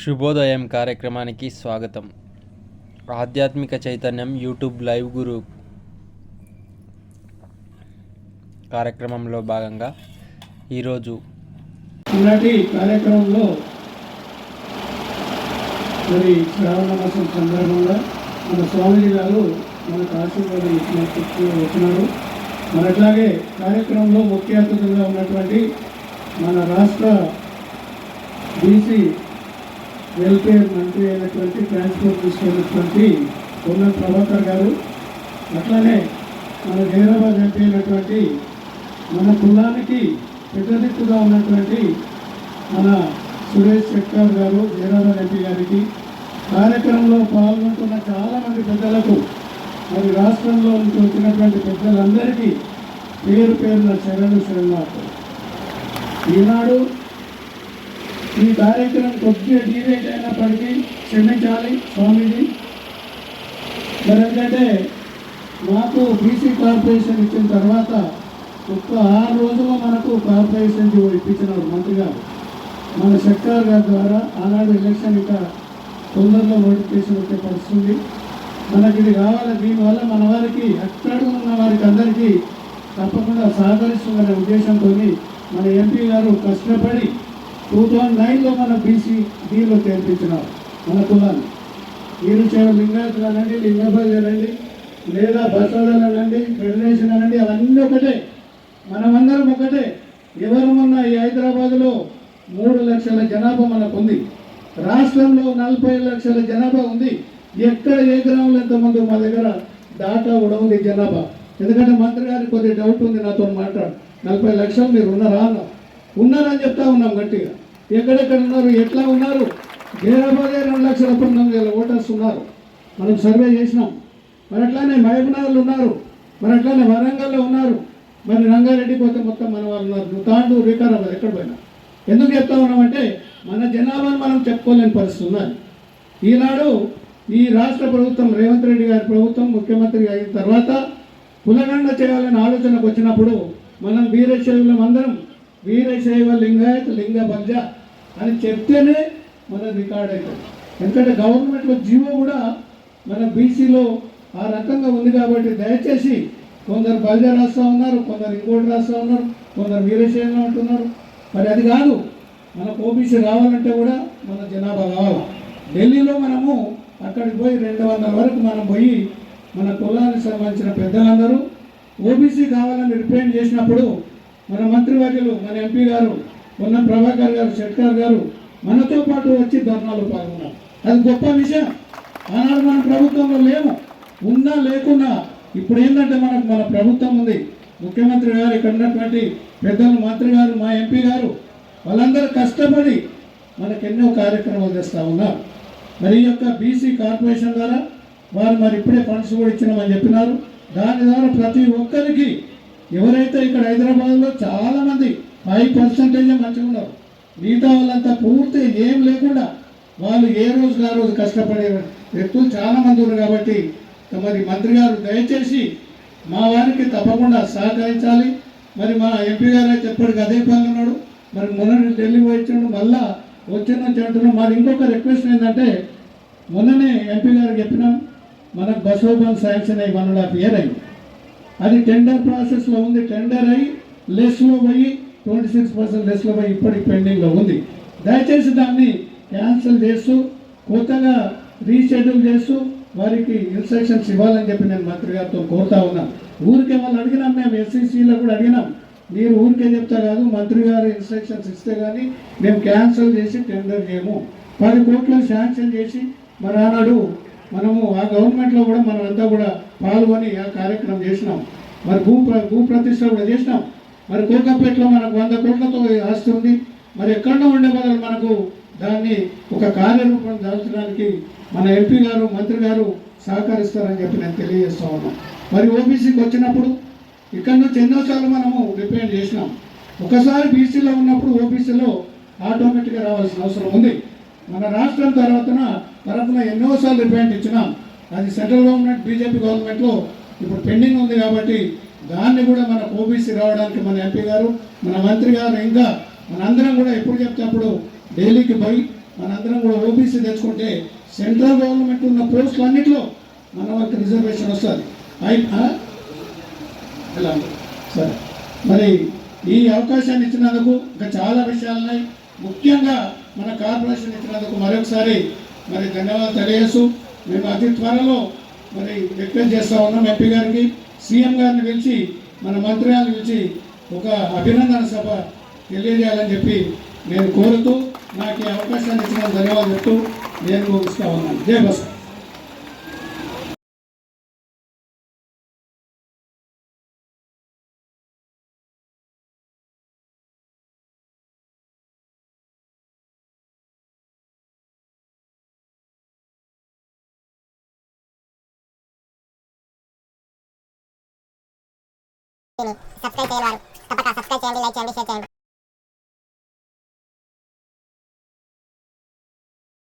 శుభోదయం కార్యక్రమానికి స్వాగతం. ఆధ్యాత్మిక చైతన్యం యూట్యూబ్ లైవ్ గురు కార్యక్రమంలో భాగంగా ఈరోజు ఈనాటి కార్యక్రమంలో మరి శ్రావణ మాసం సందర్భంగా మన స్వామిజీ గారు మనకు ఆశీర్వాదం ఇచ్చినట్టు వచ్చినారు మరి అట్లాగే కార్యక్రమంలో ముఖ్య అతిథులుగా ఉన్నటువంటి మన రాష్ట్ర బీసీ వెల్ఫేర్ మంత్రి అయినటువంటి ట్రాన్స్పోర్ట్ తీసుకెళ్ళినటువంటి పొన్నం ప్రభాకర్ గారు అట్లానే మన హైదరాబాద్ ఎంపీ అయినటువంటి మన కులానికి పెద్దదిక్కుగా ఉన్నటువంటి మన సురేష్ శెట్కర్ గారు హైదరాబాద్ ఎంపీ గారికి కార్యక్రమంలో పాల్గొంటున్న చాలామంది పెద్దలకు మరి రాష్ట్రంలో నుంచి వచ్చినటువంటి పెద్దలందరికీ పేరు పేరున శరణు శరణార్థులు ఈనాడు ఈ కార్యక్రమం కొద్దిగా డీవేట్ అయినప్పటికీ క్షమించాలి స్వామీజీ. మరి ఎందుకంటే మాకు బీసీ కార్పొరేషన్ ఇచ్చిన తర్వాత ఒక్క ఆరు రోజుల్లో మనకు కార్పొరేషన్ ఇప్పించినారు మంత్రి గారు. మన సర్కార్ గారి ద్వారా ఆనాడు ఎలక్షన్ ఇంకా తొందరలో నోటిఫికేషన్ వచ్చే పరిస్థితుంది మనకి ఇది కావాలి దీనివల్ల మన వారికి ఎక్కడ ఉన్న వారికి అందరికీ తప్పకుండా సహకరిస్తుందనే ఉద్దేశంతో మన ఎంపీ గారు కష్టపడి టూ థౌజండ్ నైన్లో మన బీసీ బీలో చేర్పించినారు. మన కులాన్ని. మీరు చేయడం లింగాయతులు అనండి లింగబాజు అనండి లేదా బసవదలు అనండి ఫెడరేషన్ అనండి అవన్నీ ఒకటే. మనమందరం ఒకటే. ఎవరు మొన్న ఈ హైదరాబాద్లో మూడు లక్షల జనాభా మనకు ఉంది రాష్ట్రంలో నలభై లక్షల జనాభా ఉంది. ఎక్కడ ఏ గ్రామంలో ఎంతమంది మా దగ్గర డాటా కూడా ఉంది జనాభా? ఎందుకంటే మంత్రి గారికి కొద్దిగా డౌట్ ఉంది నాతో మాట్లాడు. నలభై లక్షలు మీరు ఉన్నారా అన్న ఉన్నారని చెప్తా ఉన్నాం గట్టిగా. ఎక్కడెక్కడ ఉన్నారు ఎట్లా ఉన్నారు? హైదరాబాదే రెండు లక్షల పంతొమ్మిది వేల ఓటర్స్ ఉన్నారు. మనం సర్వే చేసినాం. మరి అట్లానే మహబూబ్నగర్లో ఉన్నారు. మరి అట్లానే వరంగల్లో ఉన్నారు. మరి రంగారెడ్డి పోతే మొత్తం మన వాళ్ళు ఉన్నారు. తాండు వికారాబాద్ ఎక్కడ పోయినా? ఎందుకు చెప్తా ఉన్నామంటే మన జనాభాను మనం చెప్పుకోలేని పరిస్థితి ఉన్నది. ఈనాడు ఈ రాష్ట్ర ప్రభుత్వం రేవంత్ రెడ్డి గారి ప్రభుత్వం ముఖ్యమంత్రి అయిన తర్వాత కులగండ చేయాలని ఆలోచనకు వచ్చినప్పుడు మనం వీరశైవులం అందరం వీరశైవ లింగాయత్ లింగ బల్జ అని చెప్తేనే మన రికార్డ్ అవుతుంది. ఎందుకంటే గవర్నమెంట్లో జీవో కూడా మన బీసీలో ఆ రకంగా ఉంది కాబట్టి దయచేసి కొందరు బల్జ రాస్తా ఉన్నారు కొందరు ఇంకోటి రాస్తా ఉన్నారు కొందరు వీరశైవం అంటున్నారు మరి అది కాదు మనకు ఓబీసీ రావాలంటే కూడా మన జనాభా కావాలి. ఢిల్లీలో మనము అక్కడికి పోయి రెండు వందల వరకు మనం పోయి మన కులానికి సంబంధించిన పెద్దలందరూ ఓబీసీ కావాలని రిప్రజెంట్ చేసినప్పుడు మన మంత్రివర్యులు మన ఎంపీ గారు ఉన్న ప్రభాకర్ గారు షెట్కర్ గారు మనతో పాటు వచ్చి ధర్నాలు పాల్గొన్నారు. అది గొప్ప విషయం. ఆనాడు మన ప్రభుత్వంలో లేము. ఉన్నా లేకున్నా ఇప్పుడు ఏంటంటే మనకు మన ప్రభుత్వం ఉంది. ముఖ్యమంత్రి గారు ఇక్కడ ఉన్నటువంటి పెద్దలు మంత్రి గారు మా ఎంపీ గారు వాళ్ళందరూ కష్టపడి మనకు ఎన్నో కార్యక్రమాలు చేస్తూ ఉన్నారు. మరి ఈ యొక్క బీసీ కార్పొరేషన్ ద్వారా వారు మరి ఇప్పుడే ఫండ్స్ కూడా ఇచ్చినామని చెప్పినారు. దాని ద్వారా ప్రతి ఒక్కరికి ఎవరైతే ఇక్కడ హైదరాబాద్లో చాలామంది ఫైవ్ పర్సెంటేజ్ మంచిగా ఉన్నారు. మిగతా వాళ్ళంతా పూర్తి ఏం లేకుండా వాళ్ళు ఏ రోజు ఆ రోజు కష్టపడే వ్యక్తులు చాలా మంది ఉన్నారు కాబట్టి మరి మంత్రి గారు దయచేసి మా వారికి తప్పకుండా సహకరించాలి. మరి మా ఎంపీ గారు అయితే ఎప్పటికి అదే పని ఉన్నాడు. మరి మొన్న ఢిల్లీ వచ్చిండు మళ్ళా వచ్చిన నుంచి మరి ఇంకొక రిక్వెస్ట్ ఏంటంటే మొన్ననే ఎంపీ గారు చెప్పినాం మనకు బసోబన్ శాంక్షన్ అయ్యి వన్ అండ్ హాఫ్ ఇయర్ అది టెండర్ ప్రాసెస్లో ఉంది. టెండర్ అయ్యి లెస్లో పోయి ట్వంటీ సిక్స్ పర్సెంట్ లెస్లో ఇప్పటికి పెండింగ్లో ఉంది. దయచేసి దాన్ని క్యాన్సిల్ చేస్తూ కొత్తగా రీషెడ్యూల్ చేస్తూ వారికి ఇన్స్ట్రక్షన్స్ ఇవ్వాలని చెప్పి నేను మంత్రి గారితో కోరుతా ఉన్నాను ఊరికే వాళ్ళు అడిగినాం మేము ఎస్సీసీలో కూడా అడిగినాం. మీరు ఊరికే చెప్తా కాదు మంత్రి గారు ఇన్స్ట్రక్షన్స్ ఇస్తే కానీ మేము క్యాన్సిల్ చేసి టెండర్ చేయము. పది కోట్లు శాంక్షన్ చేసి మరి ఆనాడు మనము ఆ గవర్నమెంట్లో కూడా మనం అంతా కూడా పాల్గొని ఆ కార్యక్రమం చేసినాం. మరి భూ ప్ర- భూ ప్రతిష్ట కూడా చేసినాం. మరి కోకంపేటలో మనకు వంద కోట్లతో ఆస్తి ఉంది. మరి ఎక్కడో ఉండే బదులు మనకు దాన్ని ఒక కార్యరూపం దాల్చడానికి మన ఎంపీ గారు మంత్రి గారు సహకరిస్తారని చెప్పి నేను తెలియజేస్తా ఉన్నాను మరి ఓబీసీకి వచ్చినప్పుడు ఇక్కడ నుంచి ఎన్నోసార్లు మనము రిపేర్ చేసినాం. ఒకసారి బీసీలో ఉన్నప్పుడు ఓబీసీలో ఆటోమేటిక్గా రావాల్సిన అవసరం ఉంది. మన రాష్ట్రం తర్వాతన తరఫున ఎన్నోసార్లు రిపేర్ ఇచ్చినాం. అది సెంట్రల్ గవర్నమెంట్ బీజేపీ గవర్నమెంట్లో ఇప్పుడు పెండింగ్ ఉంది కాబట్టి దాన్ని కూడా మన ఓబీసీ రావడానికి మన ఎంపీ గారు మన మంత్రి గారు ఇంకా మనందరం కూడా ఎప్పుడు చెప్తే అప్పుడు ఢిల్లీకి పోయి మనందరం కూడా ఓబీసీ తెచ్చుకుంటే సెంట్రల్ గవర్నమెంట్ ఉన్న పోస్టులు అన్నింటిలో మన వాళ్ళకి రిజర్వేషన్ వస్తుంది. అయి ఎలా? సరే. మరి ఈ అవకాశాన్ని ఇచ్చినందుకు ఇంకా చాలా విషయాలు ఉన్నాయి. ముఖ్యంగా మన కార్పొరేషన్ ఇచ్చినందుకు మరొకసారి మరి ధన్యవాదాలు తెలియజేస్తూ మేము అతి త్వరలో మరి రిక్వెస్ట్ చేస్తా ఉన్నాం ఎంపీ గారికి. సీఎం గారిని పిలిచి మన మంత్రి గారిని పిలిచి ఒక అభినందన సభ తెలియజేయాలని చెప్పి నేను కోరుతూ నాకు ఈ అవకాశాన్ని ఇచ్చిన ధన్యవాదాలు చెప్తూ నేను ముగిస్తా ఉన్నాను. జై బస్ సబ్స్క్రైబ్ చేయవారు తప్పక సబ్స్క్రైబ్ చేయండి లైక్ చేయండి షేర్ చేయండి